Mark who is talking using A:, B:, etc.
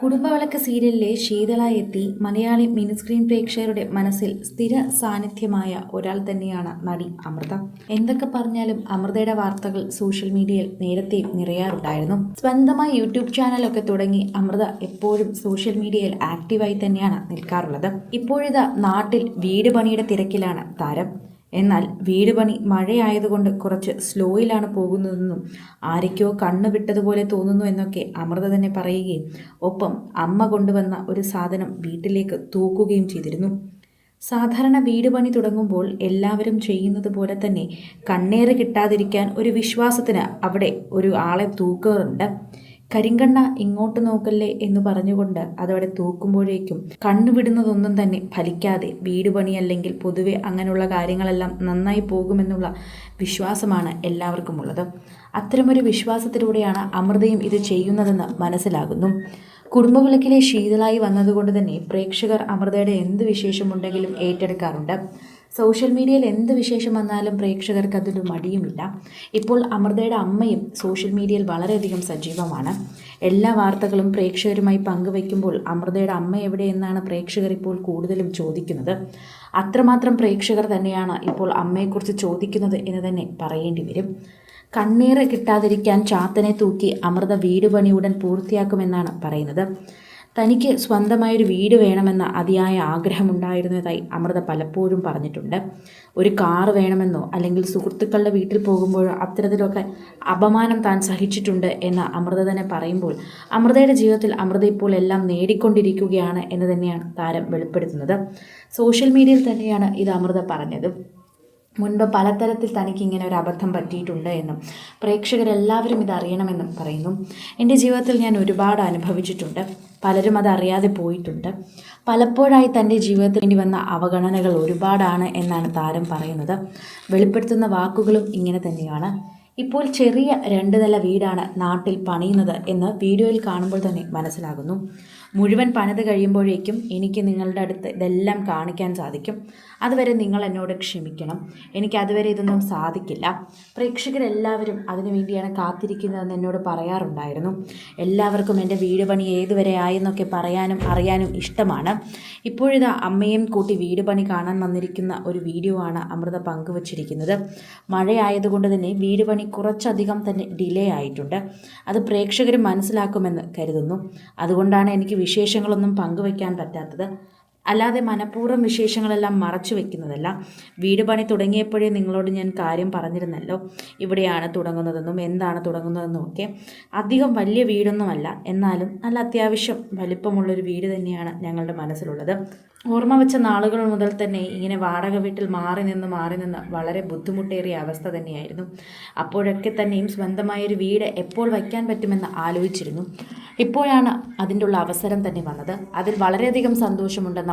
A: കുടുംബവിളക്ക് സീരിയലിലെ ശീതളായി എത്തി മലയാളി മിനിസ്ക്രീൻ പ്രേക്ഷകരുടെ മനസ്സിൽ സ്ഥിര സാന്നിധ്യമായ ഒരാൾ തന്നെയാണ് നടി അമൃത. എന്തൊക്കെ പറഞ്ഞാലും അമൃതയുടെ വാർത്തകൾ സോഷ്യൽ മീഡിയയിൽ നേരത്തെയും നിറയാറുണ്ടായിരുന്നു. സ്വന്തമായി യൂട്യൂബ് ചാനലൊക്കെ തുടങ്ങി അമൃത എപ്പോഴും സോഷ്യൽ മീഡിയയിൽ ആക്റ്റീവായി തന്നെയാണ് നിൽക്കാറുള്ളത്. ഇപ്പോഴിതാ നാട്ടിൽ വീട് പണിയുടെ തിരക്കിലാണ് താരം. എന്നാൽ വീട് പണി മഴയായതുകൊണ്ട് കുറച്ച് സ്ലോയിലാണ് പോകുന്നതെന്നും ആരൊക്കെയോ കണ്ണു വിട്ടതുപോലെ തോന്നുന്നു എന്നൊക്കെ അമൃത തന്നെ പറയുകയും ഒപ്പം അമ്മ കൊണ്ടുവന്ന ഒരു സാധനം വീട്ടിലേക്ക് തൂക്കുകയും ചെയ്തിരുന്നു. സാധാരണ വീട് പണി തുടങ്ങുമ്പോൾ എല്ലാവരും ചെയ്യുന്നത് പോലെ തന്നെ കണ്ണേറ് കിട്ടാതിരിക്കാൻ ഒരു വിശ്വാസത്തിന് അവിടെ ഒരു ആളെ തൂക്കാറുണ്ട്. കരിങ്കണ്ണ ഇങ്ങോട്ട് നോക്കല്ലേ എന്ന് പറഞ്ഞുകൊണ്ട് അതവിടെ തൂക്കുമ്പോഴേക്കും കണ്ണുവിടുന്നതൊന്നും തന്നെ ഫലിക്കാതെ വീട് പണി അല്ലെങ്കിൽ പൊതുവെ അങ്ങനെയുള്ള കാര്യങ്ങളെല്ലാം നന്നായി പോകുമെന്നുള്ള വിശ്വാസമാണ് എല്ലാവർക്കും ഉള്ളത്. അത്തരമൊരു വിശ്വാസത്തിലൂടെയാണ് അമൃതയും ഇത് ചെയ്യുന്നതെന്ന് മനസ്സിലാകുന്നു. കുടുംബവിളക്കിലെ ശീതളായി വന്നതുകൊണ്ട് തന്നെ പ്രേക്ഷകർ അമൃതയുടെ എന്ത് വിശേഷമുണ്ടെങ്കിലും ഏറ്റെടുക്കാറുണ്ട്. സോഷ്യൽ മീഡിയയിൽ എന്ത് വിശേഷം വന്നാലും പ്രേക്ഷകർക്ക് അതൊരു മടിയുമില്ല. ഇപ്പോൾ അമൃതയുടെ അമ്മയും സോഷ്യൽ മീഡിയയിൽ വളരെയധികം സജീവമാണ്. എല്ലാ വാർത്തകളും പ്രേക്ഷകരുമായി പങ്കുവയ്ക്കുമ്പോൾ അമൃതയുടെ അമ്മ എവിടെയെന്നാണ് പ്രേക്ഷകർ ഇപ്പോൾ കൂടുതലും ചോദിക്കുന്നത്. അത്രമാത്രം പ്രേക്ഷകർ തന്നെയാണ് ഇപ്പോൾ അമ്മയെക്കുറിച്ച് ചോദിക്കുന്നത് എന്ന് തന്നെ പറയേണ്ടി വരും. കണ്ണീറ് കിട്ടാതിരിക്കാൻ ചാത്തനെ തൂക്കി അമൃത വീട് പണി പൂർത്തിയാക്കുമെന്നാണ് പറയുന്നത്. തനിക്ക് സ്വന്തമായൊരു വീട് വേണമെന്ന അതിയായ ആഗ്രഹമുണ്ടായിരുന്നതായി അമൃത പലപ്പോഴും പറഞ്ഞിട്ടുണ്ട്. ഒരു കാർ വേണമെന്നോ അല്ലെങ്കിൽ സുഹൃത്തുക്കളുടെ വീട്ടിൽ പോകുമ്പോഴോ അത്തരത്തിലൊക്കെ അപമാനം താൻ സഹിച്ചിട്ടുണ്ട് എന്ന് അമൃത തന്നെ പറയുമ്പോൾ അമൃതയുടെ ജീവിതത്തിൽ അമൃത ഇപ്പോൾ എല്ലാം നേടിക്കൊണ്ടിരിക്കുകയാണ് എന്ന് തന്നെയാണ് താരം വെളിപ്പെടുത്തുന്നത്. സോഷ്യൽ മീഡിയയിൽ തന്നെയാണ് ഇത് അമൃത പറഞ്ഞത്. മുൻപ് പലതരത്തിൽ തനിക്ക് ഇങ്ങനെ ഒരു അബദ്ധം പറ്റിയിട്ടുണ്ട് എന്നും പ്രേക്ഷകരെല്ലാവരും ഇത് അറിയണമെന്നും പറയുന്നു. എന്റെ ജീവിതത്തിൽ ഞാൻ ഒരുപാട് അനുഭവിച്ചിട്ടുണ്ട്. പലരും അത് അറിയാതെ പോയിട്ടുണ്ട്. പലപ്പോഴായി തന്റെ ജീവിതത്തിൽ വേണ്ടി വന്ന അവഗണനകൾ ഒരുപാടാണ് എന്നാണ് താരം പറയുന്നത്. വെളിപ്പെടുത്തുന്ന വാക്കുകളും ഇങ്ങനെ തന്നെയാണ്. ഇപ്പോൾ ചെറിയ രണ്ട് നില വീടാണ് നാട്ടിൽ പണിയുന്നത് എന്ന് വീഡിയോയിൽ കാണുമ്പോൾ തന്നെ മനസ്സിലാകുന്നു. മുഴുവൻ പണിത് കഴിയുമ്പോഴേക്കും എനിക്ക് നിങ്ങളുടെ അടുത്ത് ഇതെല്ലാം കാണിക്കാൻ സാധിക്കും. അതുവരെ നിങ്ങൾ എന്നോട് ക്ഷമിക്കണം. എനിക്ക് അതുവരെ ഇതൊന്നും സാധിക്കില്ല. പ്രേക്ഷകരെല്ലാവരും അതിനു വേണ്ടിയാണ് കാത്തിരിക്കുന്നതെന്ന് എന്നോട് പറയാറുണ്ടായിരുന്നു. എല്ലാവർക്കും എന്റെ വീട് പണി ഏതുവരെ ആയെന്നൊക്കെ പറയാനും അറിയാനും ഇഷ്ടമാണ്. ഇപ്പോഴിതാ അമ്മയും കൂട്ടി വീട് പണി കാണാൻ വന്നിരിക്കുന്ന ഒരു വീഡിയോ ആണ് അമൃത പങ്കുവച്ചിരിക്കുന്നത്. മഴയായതുകൊണ്ട് തന്നെ വീട് പണി കുറച്ചധികം തന്നെ ഡിലേ ആയിട്ടുണ്ട്. അത് പ്രേക്ഷകർ മനസ്സിലാക്കുമെന്ന് കരുതുന്നു. അതുകൊണ്ടാണ് എനിക്ക് വിശേഷങ്ങളൊന്നും പങ്കുവയ്ക്കാൻ പറ്റാത്തത് അല്ലാതെ മനഃപൂർവം വിശേഷങ്ങളെല്ലാം മറച്ചു വെക്കുന്നതല്ല. വീട് പണി തുടങ്ങിയപ്പോഴേ നിങ്ങളോട് ഞാൻ കാര്യം പറഞ്ഞിരുന്നല്ലോ. ഇവിടെയാണ് തുടങ്ങുന്നതെന്നും എന്താണ് തുടങ്ങുന്നതെന്നും ഒക്കെ. അധികം വലിയ വീടൊന്നുമല്ല. എന്നാലും നല്ല അത്യാവശ്യം വലിപ്പമുള്ളൊരു വീട് തന്നെയാണ് ഞങ്ങളുടെ മനസ്സിലുള്ളത്. ഓർമ്മ വെച്ച നാളുകൾ മുതൽ തന്നെ ഇങ്ങനെ വാടക വീട്ടിൽ മാറി നിന്ന് മാറി നിന്ന് വളരെ ബുദ്ധിമുട്ടേറിയ അവസ്ഥ തന്നെയായിരുന്നു. അപ്പോഴൊക്കെ തന്നെയും സ്വന്തമായൊരു വീട് എപ്പോൾ വയ്ക്കാൻ പറ്റുമെന്ന് ആലോചിച്ചിരുന്നു. ഇപ്പോഴാണ് അതിന്റെ ഉള്ള അവസരം തന്നെ വന്നത്. അതിൽ വളരെയധികം സന്തോഷമുണ്ടെന്ന്